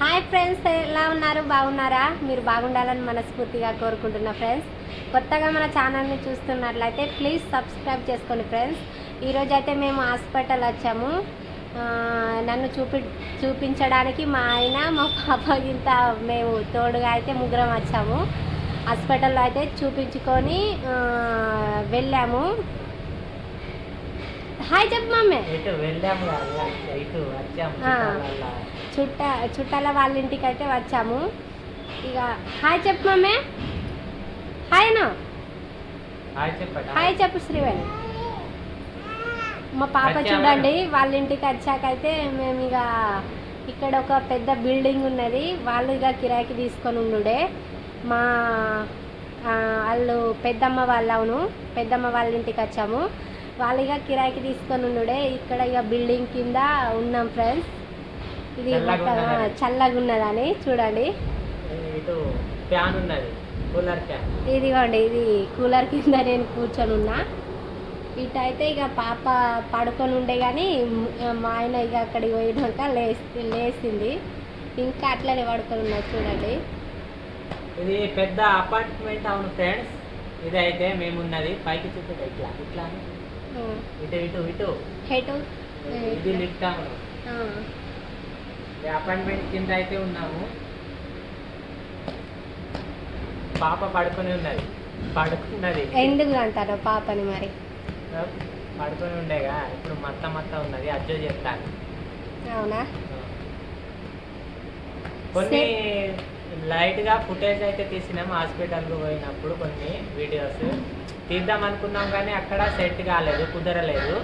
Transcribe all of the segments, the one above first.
Hi friends ఎలా ఉన్నారు? బాగున్నారా? మీరు బాగుండాలని మనస్ఫూర్తిగా కోరుకుంటున్న ఫ్రెండ్స్ కొత్తగా మన ఛానల్ని చూస్తున్నట్లయితే ప్లీజ్ సబ్స్క్రైబ్ చేసుకోండి ఫ్రెండ్స్ ఈరోజు అయితే మేము హాస్పిటల్ వచ్చాము. నన్ను చూపి చూపించడానికి మా ఆయన మా పాప ఇంత మేము తోడుగా అయితే ముగ్గురం వచ్చాము. హాస్పిటల్లో అయితే చూపించుకొని వెళ్ళాము. హాయ్ చెప్పు మమ్మీ. చుట్ట చుట్టాల వాళ్ళ ఇంటికి అయితే వచ్చాము. ఇక హాయ్ చెప్పు మమ్మీ. హాయ్ అన్న హాయ్ చెప్పు శ్రీవేణి. మా పాప? చూడండి వాళ్ళ ఇంటికి వచ్చాక అయితే మేము ఇక ఇక్కడ ఒక పెద్ద బిల్డింగ్ ఉన్నది. వాళ్ళు ఇక కిరాయికి తీసుకొని ఉండుడే. మా వాళ్ళు పెద్దమ్మ వాళ్ళవును పెద్దమ్మ వాళ్ళ ఇంటికి వచ్చాము. వాళ్ళు ఇక కిరాయికి తీసుకొని ఉండుడే. ఇక్కడ ఇక బిల్డింగ్ కింద ఉన్నాం ఫ్రెండ్స్. ఇది చల్లగా ఉన్నదని. చల్లగా ఉన్నదని చూడండి. ఇటు ఫ్యాన్ ఉన్నది. Cooler fan. ఇదిగోండి ఇది కూలర్ కింద నేను కూర్చొని ఉన్నా. ఇటు అయితే ఇక పాప పడుకొని ఉండే కానీ మ్- ఆయన ఇక అక్కడికి పోయినాక లేసి లేచింది ఇంకా అట్లనే పడుకొని ఉన్నా చూడండి. ఇది పెద్ద అపార్ట్మెంట్ అవును ఫ్రెండ్స్. ఇది అయితే మేమున్నది. పైకి చూపుట ఇట్లా. ఇట్లా. ఇటు ఇటు ఇటు. హెటు ఇది లిఫ్ట్ అవును ఈ అపార్ట్మెంట్ కింద అయితే ఉన్నాము. పాప పడుకొని ఉన్నది. పడుకున్నది. ఎందుకు అంటారు పాపని మరి? పడుకొని ఉండేగా. ఇప్పుడు మత్త మత్త ఉన్నది. అడ్జో చెప్తాను అవునా? కొన్ని లైట్గా ఫుటేజ్ అయితే తీసినాం. హాస్పిటల్కి పోయినప్పుడు కొన్ని వీడియోస్. తీద్దాం అనుకున్నాం కానీ అక్కడ సెట్ కాలేదు కుదరలేదు.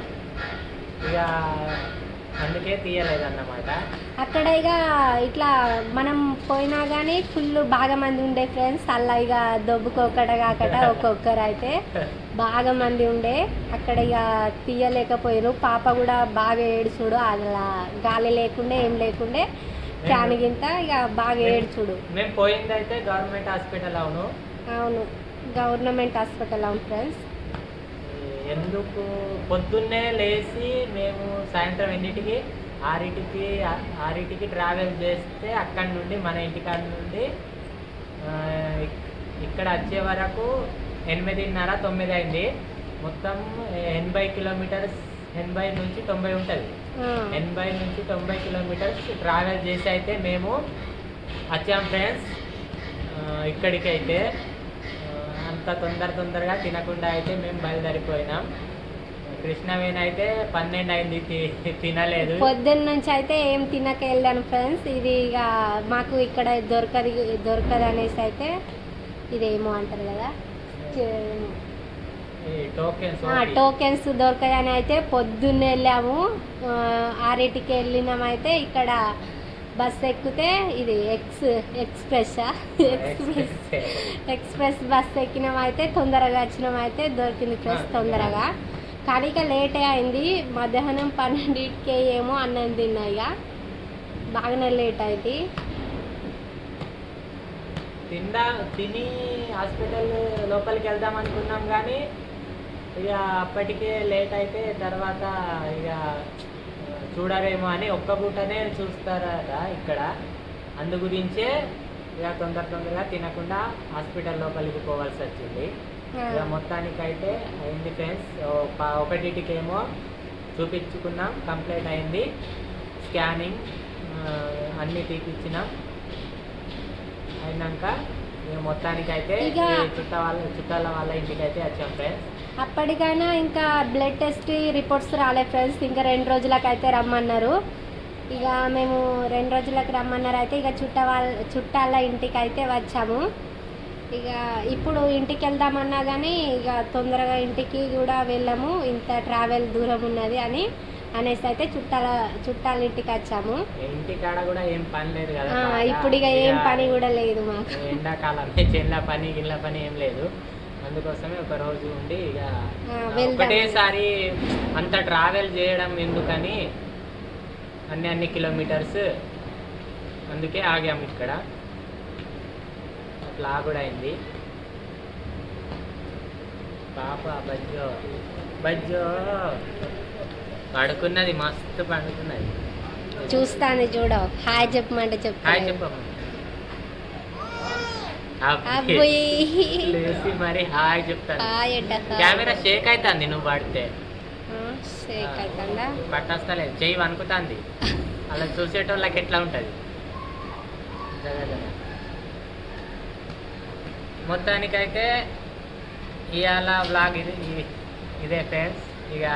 ఇక అందుకే తీయలేదు అన్నమాట అక్కడ ఇక ఇట్లా మనం పోయినా కానీ ఫుల్ బాగా మంది ఉండే ఫ్రెండ్స్ అలా ఇక దొబ్బుకోకట కాకట ఒక్కొక్కరు అయితే బాగా మంది ఉండే. అక్కడ ఇక తీయలేకపోయారు పాప కూడా బాగా ఏడుచుడు అలా గాలి లేకుండే ఏం లేకుండే. ఫ్యాన్ గింత ఇక బాగా ఏడ్చుడు. మేము పోయింది అయితే గవర్నమెంట్ హాస్పిటల్ అవును. అవును. గవర్నమెంట్ హాస్పిటల్ అవును ఫ్రెండ్స్. ఎందుకు? పొద్దున్నే లేచి మేము సాయంత్రం ఎన్నింటికి? ఆరింటికి ఆరింటికి ట్రావెల్ చేస్తే అక్కడి నుండి మన ఇంటికాడ నుండి ఇక్కడ వచ్చే వరకు ఎనిమిదిన్నర తొమ్మిది అయింది మొత్తం ఎనభై కిలోమీటర్స్ ఎనభై నుంచి తొంభై ఉంటుంది. ఎనభై నుంచి తొంభై కిలోమీటర్స్ ట్రావెల్ చేసి అయితే మేము వచ్చాం ఫ్రెండ్స్. ఇక్కడికి అయితే ఆ, అంత తొందర తొందరగా తినకుండా అయితే మేము బయలుదేరిపోయినాం. కృష్ణవేణి అయితే పన్నెండు అయింది తినలేదు. పొద్దున్న నుంచి అయితే ఏం తినక వెళ్ళాను ఫ్రెండ్స్. ఇది ఇక మాకు ఇక్కడ దొరకదు దొరకదు అనేసి అయితే ఇదేమో అంటారు కదా. టోకెన్స్ టోకెన్స్ దొరకదని అయితే పొద్దున్న వెళ్ళాము. ఆరింటికి వెళ్ళినామైతే ఇక్కడ బస్ ఎక్కితే ఇది ex express express express bus ఎక్కినామైతే తొందరగా వచ్చినామైతే దొరికింది ఫ్రెష్ తొందరగా. కానీ ఇక లేటే అయింది. మధ్యాహ్నం పన్నెండింటికి ఏమో అన్నం తిన్నా ఇక. బాగానే లేట్ అయింది. తిందా తిని హాస్పిటల్ లోపలికి వెళ్దాం అనుకున్నాం కానీ ఇక అప్పటికే లేట్ అయితే తర్వాత ఇక చూడరేమో అని ఒక్క పూటనే చూస్తారట ఇక్కడ. అందు గురించే ఇక తొందర తొందరగా తినకుండా హాస్పిటల్ లోపలికి పోవాల్సి వచ్చింది ఇక మొత్తానికైతే అయింది ఫ్రెండ్స్. ఒకటికేమో చూపించుకున్నాం కంప్లీట్ అయింది. స్కానింగ్ అన్నీ తీపిచ్చినాం. అయినాక మొత్తానికైతే చుట్ట వాళ్ళ చుట్టాల వాళ్ళ ఇంటికి అయితే వచ్చాం ఫ్రెండ్స్. అప్పటికైనా ఇంకా బ్లడ్ టెస్ట్ రిపోర్ట్స్ రాలే ఫ్రెండ్స్ ఇంకా రెండు రోజులకు అయితే రమ్మన్నారు. ఇక మేము రెండు రోజులకు రమ్మన్నారు అయితే ఇక చుట్ట వాళ్ళ చుట్టాల ఇంటికి అయితే వచ్చాము. ఇక ఇప్పుడు ఇంటికి వెళ్దామన్నా కానీ ఇక తొందరగా ఇంటికి కూడా వెళ్ళాము. ఇంత ట్రావెల్ దూరం ఉన్నది అని అనేసి అయితే చుట్టాల చుట్టాల ఇంటికి వచ్చాము. ఇంటి కాడ కూడా ఏం పని లేదు కదా ఆ, బాగా. ఇప్పుడు ఇక ఏం పని కూడా లేదు మాకు. ఎండాకాలం చెల్ల పని గిళ్ళ పని ఏం లేదు. అందుకోసమే ఒక రోజు ఉండి ఇక. ఒకటేసారి అంత ట్రావెల్ చేయడం ఎందుకని అన్ని అన్ని కిలోమీటర్స్ అందుకే ఆగాము ఇక్కడ. అట్లా కూడా అయింది పాప బజ్జో బజ్జో పడుకున్నది మస్తు పడుకున్నది. చూస్తాను చూడు. హాయ్ చెప్పమంటే హాయ్ చెప్తాను. చెప్పమ్మ. లేచి మరి హాయ్ చెప్తాను. హాయ్ కెమెరా షేక్ అవుతుంది నువ్వు పడితే షేక్ అవుతుందా పట్టొస్తలేదు. చెయ్యి వణుకుతుంది. అలా చూసేటోళ్ళకి ఎట్లా ఉంటుంది? మొత్తానికైతే ఇవాళ వ్లాగ్ ఇది ఇది- ఇదే ఫ్రెండ్స్ ఇక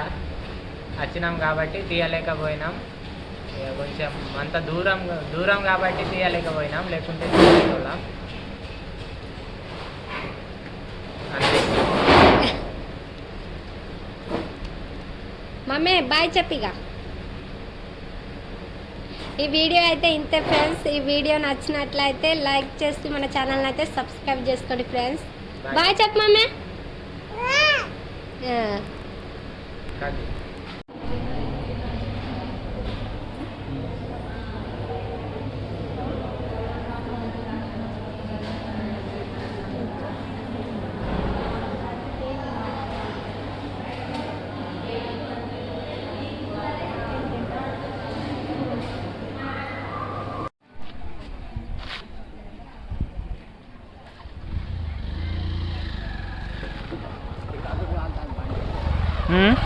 వచ్చినాం కాబట్టి తీయలేకపోయినాం. ఇక కొంచెం అంత దూరం దూరం కాబట్టి తీయలేకపోయినాం. లేకుంటే తీయలేకపోయాం అంతే మమ్మీ బాయ్ చెప్పిగా ఈ వీడియో అయితే ఇంతే ఫ్రెండ్స్. ఈ వీడియో నచ్చినట్లయితే లైక్ చేసి మన ఛానల్ అయితే సబ్స్క్రైబ్ చేసుకోండి ఫ్రెండ్స్. బాయ్. చెప్పు 嗯？